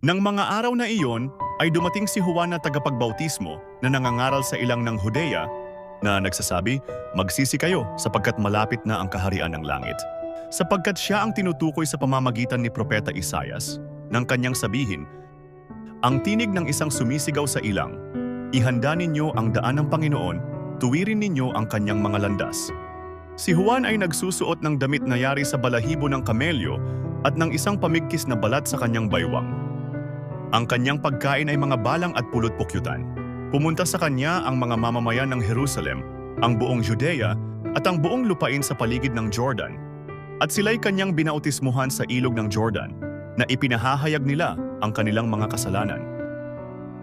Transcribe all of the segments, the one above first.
Nang mga araw na iyon, ay dumating si Juan na tagapagbautismo na nangangaral sa ilang ng Judea na nagsasabi, Magsisi kayo sapagkat malapit na ang kaharian ng langit. Sapagkat siya ang tinutukoy sa pamamagitan ni Propeta Isayas, nang kanyang sabihin, Ang tinig ng isang sumisigaw sa ilang, Ihanda ninyo ang daan ng Panginoon, tuwirin ninyo ang kanyang mga landas. Si Juan ay nagsusuot ng damit na yari sa balahibo ng kamelyo at ng isang pamigkis na balat sa kanyang baywang. Ang kanyang pagkain ay mga balang at pulot pukyutan. Pumunta sa kanya ang mga mamamayan ng Jerusalem, ang buong Judea at ang buong lupain sa paligid ng Jordan. At sila'y kanyang binautismuhan sa ilog ng Jordan na ipinahahayag nila ang kanilang mga kasalanan.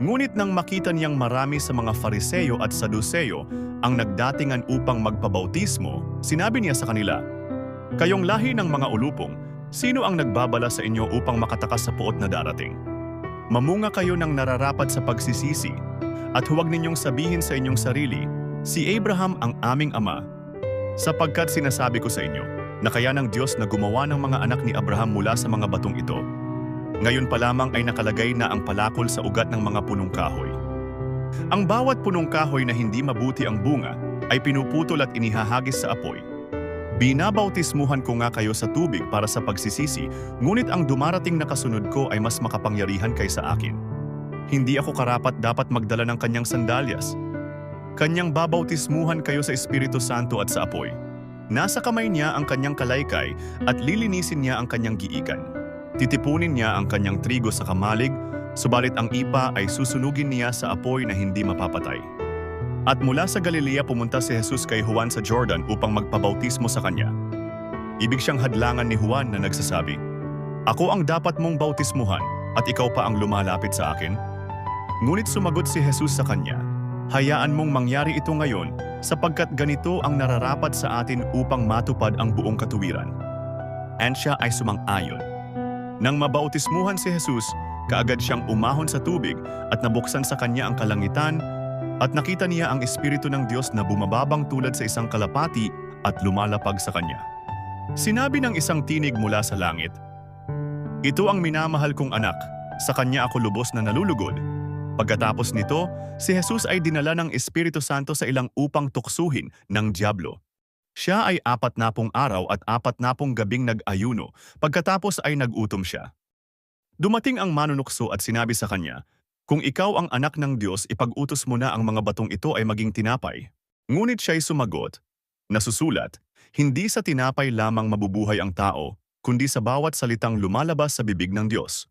Ngunit nang makita niyang marami sa mga Fariseo at Saduceo ang nagdatingan upang magpabautismo, sinabi niya sa kanila, Kayong lahi ng mga ulupong, sino ang nagbabala sa inyo upang makatakas sa puot na darating? Mamunga kayo ng nararapat sa pagsisisi, at huwag ninyong sabihin sa inyong sarili, si Abraham ang aming ama. Sapagkat sinasabi ko sa inyo, na kaya ng Diyos na gumawa ng mga anak ni Abraham mula sa mga batong ito. Ngayon pa lamang ay nakalagay na ang palakol sa ugat ng mga punong kahoy. Ang bawat punong kahoy na hindi mabuti ang bunga ay pinuputol at inihahagis sa apoy. Binabautismuhan ko nga kayo sa tubig para sa pagsisisi, ngunit ang dumarating na kasunod ko ay mas makapangyarihan kaysa akin. Hindi ako karapat dapat magdala ng kanyang sandalyas. Kanyang babautismuhan kayo sa Espiritu Santo at sa apoy. Nasa kamay niya ang kanyang kalaykay at lilinisin niya ang kanyang giikan. Titipunin niya ang kanyang trigo sa kamalig, subalit ang ipa ay susunugin niya sa apoy na hindi mapapatay. At mula sa Galilea pumunta si Jesus kay Juan sa Jordan upang magpabautismo sa kanya. Ibig siyang hadlangan ni Juan na nagsasabi, Ako ang dapat mong bautismuhan at ikaw pa ang lumalapit sa akin? Ngunit sumagot si Jesus sa kanya, Hayaan mong mangyari ito ngayon sapagkat ganito ang nararapat sa atin upang matupad ang buong katuwiran. And siya ay sumang-ayon. Nang mabautismuhan si Jesus, kaagad siyang umahon sa tubig at nabuksan sa kanya ang kalangitan at nakita niya ang Espiritu ng Diyos na bumababang tulad sa isang kalapati at lumalapag sa kanya. Sinabi ng isang tinig mula sa langit, Ito ang minamahal kong anak, sa kanya ako lubos na nalulugod. Pagkatapos nito, si Jesus ay dinala ng Espiritu Santo sa ilang upang tuksuhin ng Diablo. Siya ay apat na pong araw at apat na pong gabing nag-ayuno, pagkatapos ay nagutom siya. Dumating ang manunukso at sinabi sa kanya, Kung ikaw ang anak ng Diyos, ipag-utos mo na ang mga batong ito ay maging tinapay. Ngunit siya'y sumagot, nasusulat, hindi sa tinapay lamang mabubuhay ang tao, kundi sa bawat salitang lumalabas sa bibig ng Diyos.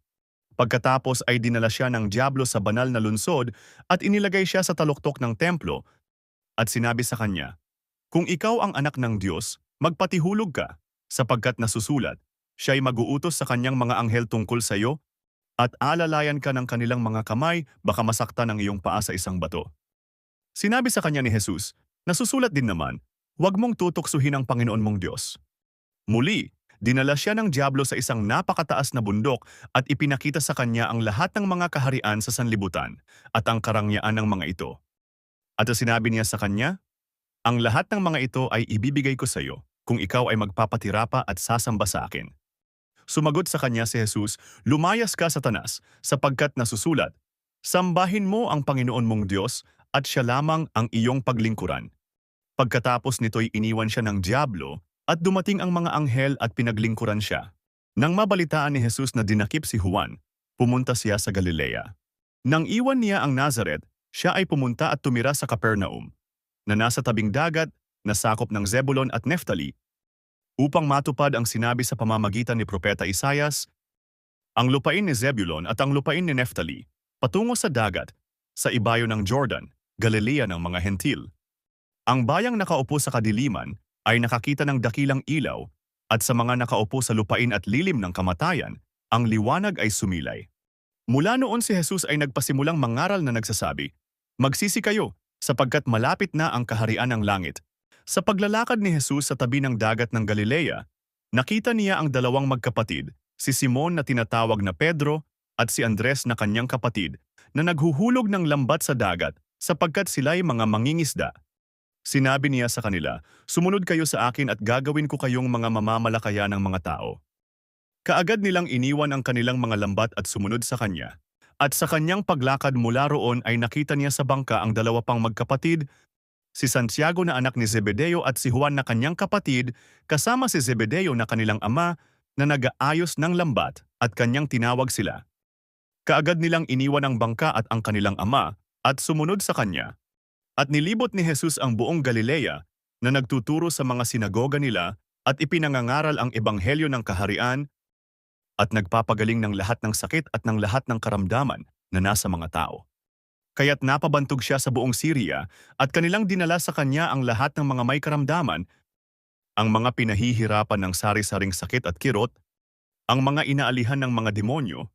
Pagkatapos ay dinala siya ng Diablo sa banal na lunsod at inilagay siya sa taluktok ng templo at sinabi sa kanya, Kung ikaw ang anak ng Diyos, magpatihulog ka, sapagkat nasusulat, siya'y maguutos sa kanyang mga anghel tungkol sa iyo at alalayan ka ng kanilang mga kamay baka masaktan ang iyong paa sa isang bato. Sinabi sa kanya ni Jesus, nasusulat din naman, huwag mong tutuksuhin ang Panginoon mong Diyos. Muli, dinala siya ng Diablo sa isang napakataas na bundok at ipinakita sa kanya ang lahat ng mga kaharian sa sanlibutan at ang karangyaan ng mga ito. At sinabi niya sa kanya, Ang lahat ng mga ito ay ibibigay ko sa iyo kung ikaw ay magpapatira pa at sasamba sa akin. Sumagot sa kanya si Jesus, Lumayas ka, Satanas, sapagkat nasusulat, Sambahin mo ang Panginoon mong Diyos at siya lamang ang iyong paglingkuran. Pagkatapos nito'y iniwan siya ng Diablo at dumating ang mga anghel at pinaglingkuran siya. Nang mabalitaan ni Jesus na dinakip si Juan, pumunta siya sa Galilea. Nang iwan niya ang Nazareth, siya ay pumunta at tumira sa Capernaum, na nasa tabing dagat na sakop ng Zebulon at Neftali, upang matupad ang sinabi sa pamamagitan ni Propeta Isayas, ang lupain ni Zebulon at ang lupain ni Neftali, patungo sa dagat, sa ibayo ng Jordan, Galilea ng mga hentil. Ang bayang nakaupo sa kadiliman ay nakakita ng dakilang ilaw at sa mga nakaupo sa lupain at lilim ng kamatayan, ang liwanag ay sumilay. Mula noon si Jesus ay nagpasimulang mangaral na nagsasabi, Magsisi kayo, sapagkat malapit na ang kaharian ng langit. Sa paglalakad ni Jesus sa tabi ng dagat ng Galilea, nakita niya ang dalawang magkapatid, si Simon na tinatawag na Pedro at si Andres na kanyang kapatid, na naghuhulog ng lambat sa dagat sapagkat sila'y mga mangingisda. Sinabi niya sa kanila, Sumunod kayo sa akin at gagawin ko kayong mga mamamalakaya ng mga tao. Kaagad nilang iniwan ang kanilang mga lambat at sumunod sa kanya. At sa kanyang paglakad mula roon ay nakita niya sa bangka ang dalawa pang magkapatid, si Santiago na anak ni Zebedeo at si Juan na kanyang kapatid, kasama si Zebedeo na kanilang ama na nag-aayos ng lambat at kanyang tinawag sila. Kaagad nilang iniwan ang bangka at ang kanilang ama at sumunod sa kanya. At nilibot ni Jesus ang buong Galilea na nagtuturo sa mga sinagoga nila at ipinangangaral ang ebanghelyo ng kaharian at nagpapagaling ng lahat ng sakit at ng lahat ng karamdaman na nasa mga tao. Kaya't napabantog siya sa buong Syria at kanilang dinala sa kanya ang lahat ng mga may karamdaman, ang mga pinahihirapan ng sari-saring sakit at kirot, ang mga inaalihan ng mga demonyo,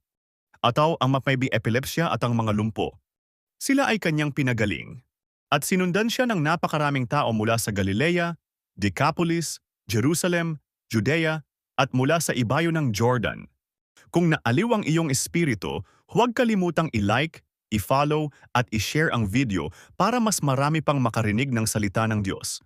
ataw ang mapaybi epilepsya at ang mga lumpo. Sila ay kanyang pinagaling. At sinundan siya ng napakaraming tao mula sa Galilea, Decapolis, Jerusalem, Judea, at mula sa ibayo ng Jordan. Kung naaliw ang iyong espiritu, huwag kalimutang i-like, i-follow at i-share ang video para mas marami pang makarinig ng salita ng Diyos.